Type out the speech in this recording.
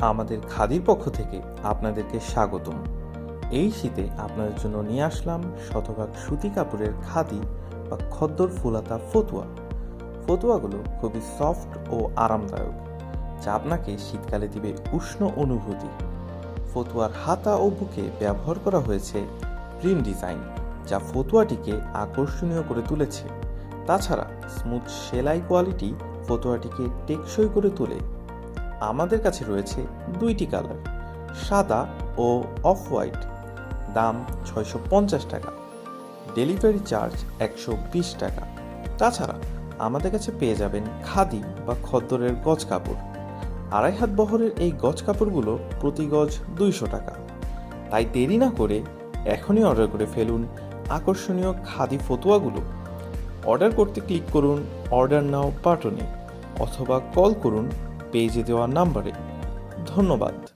আমাদের খাদির পক্ষ থেকে আপনাদেরকে স্বাগতম। এই শীতে আপনাদের জন্য নিয়ে আসলাম শতভাগ সুতি কাপড়ের খাদি বা খদ্দর ফুলাতা ফতুয়া। ফতুয়াগুলো খুবই সফট ও আরামদায়ক, যা আপনাকে শীতকালে দিবে উষ্ণ অনুভূতি। ফতুয়ার হাতা ও বুকে ব্যবহার করা হয়েছে প্রিন্ট ডিজাইন, যা ফতুয়াটিকে আকর্ষণীয় করে তুলেছে। তাছাড়া স্মুথ সেলাই কোয়ালিটি ফতুয়াটিকে টেকসই করে তোলে। আমাদের কাছে রয়েছে দুইটি কালার, সাদা ও অফ হোয়াইট দাম ছয়শো পঞ্চাশ টাকা। ডেলিভারি চার্জ একশো বিশ টাকা। তাছাড়া আমাদের কাছে পেয়ে যাবেন খাদি বা খদ্দরের গজ কাপড়। আড়াই হাত বহরের এই গজ কাপড়গুলো প্রতি গজ দুইশো টাকা। তাই দেরি না করে এখনই অর্ডার করে ফেলুন আকর্ষণীয় খাদি ফতুয়াগুলো। অর্ডার করতে ক্লিক করুন অর্ডার নাও বাটনে অথবা কল করুন পেজে দেওয়া নাম্বারে। ধন্যবাদ।